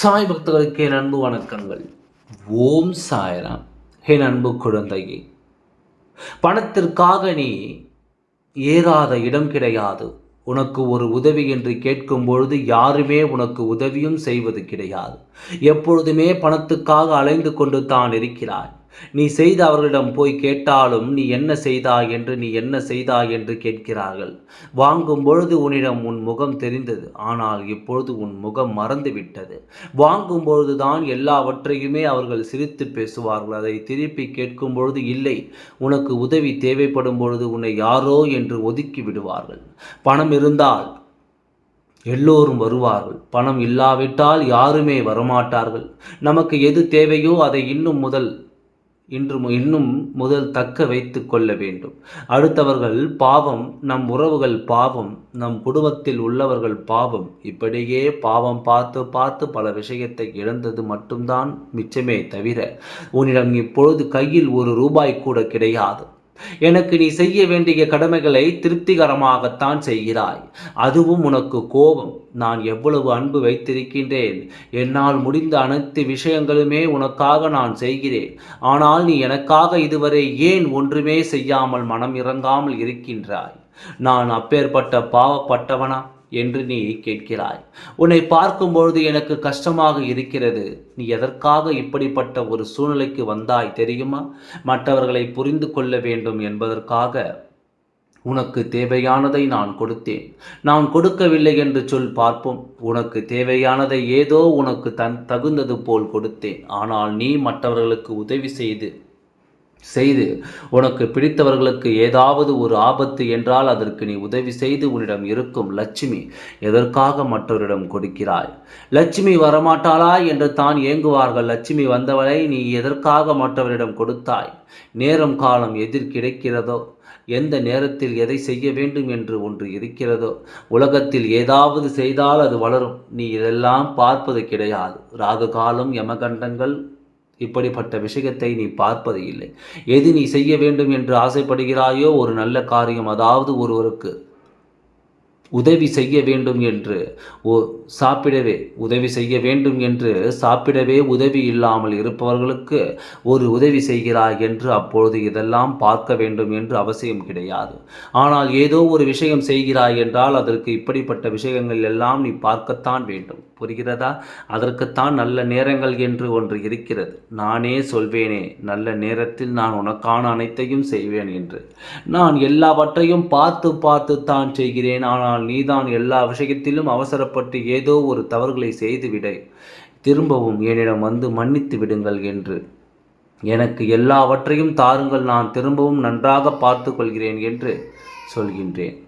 சாய் பக்தர்களுக்கு என் அன்பு வணக்கங்கள். ஓம் சாய்ராம். என் அன்பு குழந்தையே. பணத்திற்காக நீ ஏறாத இடம் கிடையாது. உனக்கு ஒரு உதவி என்று கேட்கும் பொழுது யாருமே உனக்கு உதவியும் செய்வது கிடையாது. எப்பொழுதுமே பணத்துக்காக அலைந்து கொண்டு தான் இருக்கிறாய். நீ செய்த அவர்களிடம் போய் கேட்டாலும் நீ என்ன செய்தாய் என்று நீ என்ன செய்தாய் என்று கேட்கிறார்கள். வாங்கும் பொழுது உன்னிடம் உன் முகம் தெரிந்தது. ஆனால் இப்பொழுது உன் முகம் மறந்துவிட்டது. வாங்கும் பொழுதுதான் எல்லாவற்றையுமே அவர்கள் சிரித்து பேசுவார்கள். அதை திருப்பி கேட்கும் பொழுது இல்லை உனக்கு உதவி தேவைப்படும் பொழுது உன்னை யாரோ என்று ஒதுக்கி விடுவார்கள். பணம் இருந்தால் எல்லோரும் வருவார்கள். பணம் இல்லாவிட்டால் யாருமே வரமாட்டார்கள். நமக்கு எது தேவையோ அதை இன்னும் முதல் இன்று இன்னும் முதல் தக்க வைத்து கொள்ள வேண்டும். அடுத்தவர்கள் பாவம் நம் உறவுகள் பாவம் நம் குடும்பத்தில் உள்ளவர்கள் பாவம். இப்படியே பாவம் பார்த்து பார்த்து பல விஷயத்தை இழந்தது மட்டும்தான் மிச்சமே தவிர உன்னிடம் இப்பொழுது கையில் ஒரு ரூபாய் கூட கிடையாது. எனக்கு நீ செய்ய வேண்டிய கடமைகளை திருப்திகரமாகத்தான் செய்கிறாய். அதுவும் உனக்கு கோபம். நான் எவ்வளவு அன்பு வைத்திருக்கின்றேன். என்னால் முடிந்த அனைத்து விஷயங்களுமே உனக்காக நான் செய்கிறேன். ஆனால் நீ எனக்காக இதுவரை ஏன் ஒன்றுமே செய்யாமல் மனம் இறங்காமல் இருக்கின்றாய்? நான் அப்பேற்பட்ட பாவப்பட்டவனா? என்று நீ கேட்கிறாய். உன்னை பார்க்கும்பொழுது எனக்கு கஷ்டமாக இருக்கிறது. நீ எதற்காக இப்படிப்பட்ட ஒரு சூழ்நிலைக்கு வந்தாய் தெரியுமா? மற்றவர்களை புரிந்து கொள்ள வேண்டும் என்பதற்காக உனக்கு தேவையானதை நான் கொடுத்தேன். நான் கொடுக்கவில்லை என்று சொல் பார்ப்போம். உனக்கு தேவையானதை ஏதோ உனக்கு தன் தகுந்தது போல் கொடுத்தேன். ஆனால் நீ மற்றவர்களுக்கு உதவி செய்து செய்து உனக்கு பிடித்தவர்களுக்கு ஏதாவது ஒரு ஆபத்து என்றால் அதற்கு நீ உதவி செய்து உன்னிடம் இருக்கும் லட்சுமி எதற்காக மற்றவரிடம் கொடுக்கிறாய்? லட்சுமி வரமாட்டாளா என்று தான் ஏங்குவார்கள். லட்சுமி வந்தவளை நீ எதற்காக மற்றவரிடம் கொடுத்தாய்? நேரம் காலம் எதிர் கிடைக்கிறதோ? எந்த நேரத்தில் எதை செய்ய வேண்டும் என்று ஒன்று இருக்கிறதோ? உலகத்தில் ஏதாவது செய்தால் அது வளரும். நீ இதெல்லாம் பார்ப்பது கிடையாது. ராகு காலம் யமகண்டங்கள் இப்படிப்பட்ட விஷயத்தை நீ பார்ப்பது இல்லை. எது நீ செய்ய வேண்டும் என்று ஆசைப்படுகிறாயோ ஒரு நல்ல காரியம் அதாவது ஒருவருக்கு உதவி செய்ய வேண்டும் என்று ஓ சாப்பிடவே உதவி செய்ய வேண்டும் என்று சாப்பிடவே உதவி இல்லாமல் இருப்பவர்களுக்கு ஒரு உதவி செய்கிறாய் என்று அப்பொழுது இதெல்லாம் பார்க்க வேண்டும் என்று அவசியம் கிடையாது. ஆனால் ஏதோ ஒரு விஷயம் செய்கிறாய் என்றால் அதற்கு இப்படிப்பட்ட விஷயங்கள் எல்லாம் நீ பார்க்கத்தான் வேண்டும். புரிகிறதா? அதற்குத்தான் நல்ல நேரங்கள் என்று ஒன்று இருக்கிறது. நானே சொல்வேனே நல்ல நேரத்தில் நான் உனக்கான அனைத்தையும் செய்வேன் என்று. நான் எல்லாவற்றையும் பார்த்து பார்த்து தான் செய்கிறேன். ஆனால் நீதான் எல்லா விஷயத்திலும் அவசரப்பட்டு ஏதோ ஒரு தவறுகளை செய்துவிட. திரும்பவும் என்னிடம் வந்து மன்னித்து விடுங்கள் என்று. எனக்கு எல்லாவற்றையும் தாருங்கள். நான் திரும்பவும் நன்றாக பார்த்து கொள்கிறேன் என்று சொல்கின்றேன்.